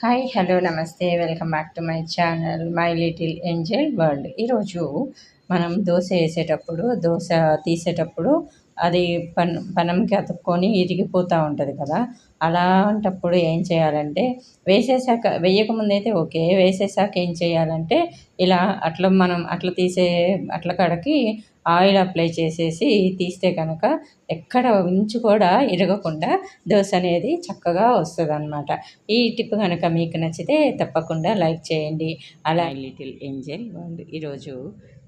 Hi hello namaste welcome back to my channel my little angel world ఈరోజు మనం దోశ వేసేటప్పుడు దోశ తీసేటప్పుడు అది పన్ పనంకి అతుక్కొని ఇరిగిపోతూ ఉంటుంది కదా. అలాంటప్పుడు ఏం చేయాలంటే వేసేసాక వేయకముందు అయితే ఓకే వేసేసాక ఏం చేయాలంటే ఇలా అట్లా మనం అట్లా తీసే అట్ల కాడకి ఆయిల్ అప్లై చేసేసి తీస్తే కనుక ఎక్కడ ఉంచి కూడా ఇరగకుండా దోశ అనేది చక్కగా వస్తుంది అనమాట ఈ టిప్ కనుక మీకు నచ్చితే తప్పకుండా లైక్ చేయండి. అలా లిటిల్ ఏంజల్ వాళ్ళు ఈరోజు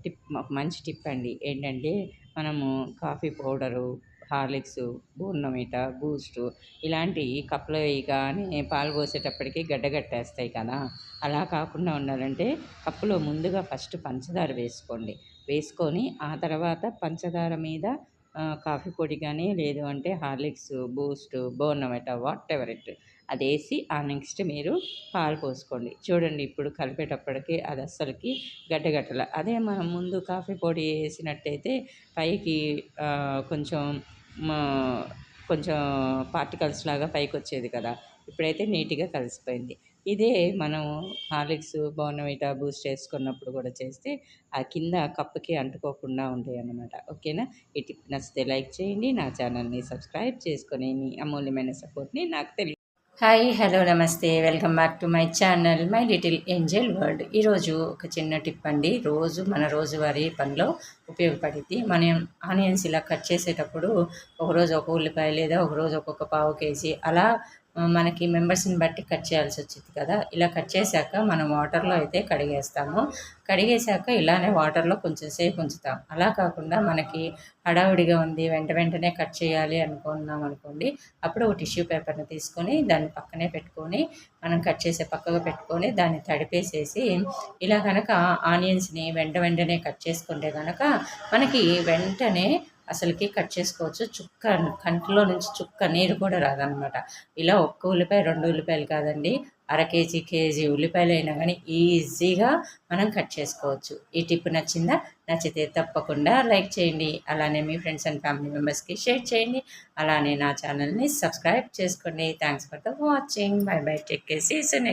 టిప్ మంచి టిప్ అండి. ఏంటంటే మనము coffee powder Horlicks Bournvita Boost ఇలాంటి కప్పులో కానీ పాలు పోసేటప్పటికి గడ్డగట్టేస్తాయి కదా. అలా కాకుండా ఉండాలంటే కప్పులో ముందుగా ఫస్ట్ పంచదార వేసుకోండి. వేసుకొని ఆ తర్వాత పంచదార మీద కాఫీ పొడి కానీ లేదు అంటే Horlicks Boost Bournvita whatever it. అది వేసి ఆ నెక్స్ట్ మీరు పాలు పోసుకోండి. చూడండి ఇప్పుడు కలిపేటప్పటికి అది అస్సలకి గడ్డగట్టల. అదే మనం ముందు కాఫీ పొడి వేసినట్టయితే పైకి కొంచెం కొంచెం పార్టికల్స్ లాగా పైకి వచ్చేది కదా. ఇప్పుడైతే నీట్గా కలిసిపోయింది. ఇదే మనం హార్లిక్స్ బోర్నవిటా బూస్ట్ చేసుకున్నప్పుడు కూడా చేస్తే ఆ కింద కప్పుకి అంటుకోకుండా ఉంటాయి అన్నమాట. ఓకేనా? ఈ టిప్ నచ్చితే లైక్ చేయండి. నా ఛానల్ని సబ్స్క్రైబ్ చేసుకొని మీ అమూల్యమైన సపోర్ట్ని నాకు తెలియ hi hello namaste. Welcome back to my channel my little angel world ఈరోజు ఒక చిన్న టిప్ అండి. రోజు మన రోజువారీ పనిలో ఉపయోగపడింది మనం ఆనియన్స్ ఇలా కట్ చేసేటప్పుడు ఒకరోజు ఒక ఉల్లిపాయ లేదా ఒకరోజు ఒక్కొక్క పావు కేజీ అలా మనకి మెంబర్స్ని బట్టి కట్ చేయాల్సి వచ్చింది కదా. ఇలా కట్ చేశాక మనం వాటర్లో అయితే కడిగేస్తాము. కడిగేశాక ఇలానే వాటర్లో కొంచెం సేపు ఉంచుతాం. అలా కాకుండా మనకి హడావుడిగా ఉంది వెంట వెంటనే కట్ చేయాలి అనుకున్నాం అనుకోండి అప్పుడు ఒక టిష్యూ పేపర్ని తీసుకొని దాన్ని పక్కనే పెట్టుకొని మనం కట్ చేసే పక్కగా పెట్టుకొని దాన్ని తడిపేసేసి ఇలా కనుక ఆనియన్స్ని వెంట వెంటనే కట్ చేసుకుంటే కనుక మనకి వెంటనే అసలుకి కట్ చేసుకోవచ్చు. చుక్క కంటిలో నుంచి చుక్క నీరు కూడా రాదనమాట. ఇలా ఒక్క ఉల్లిపాయ రెండు ఉల్లిపాయలు కాదండి. అర కేజీ కేజీ ఉల్లిపాయలు అయినా కానీ ఈజీగా మనం కట్ చేసుకోవచ్చు. ఈ టిప్ నచ్చిందా? నచ్చితే తప్పకుండా లైక్ చేయండి. అలానే మీ ఫ్రెండ్స్ అండ్ ఫ్యామిలీ మెంబర్స్కి షేర్ చేయండి. అలానే నా ఛానల్ని సబ్స్క్రైబ్ చేసుకోండి. Thanks for the watching. Bye bye. Take care. Season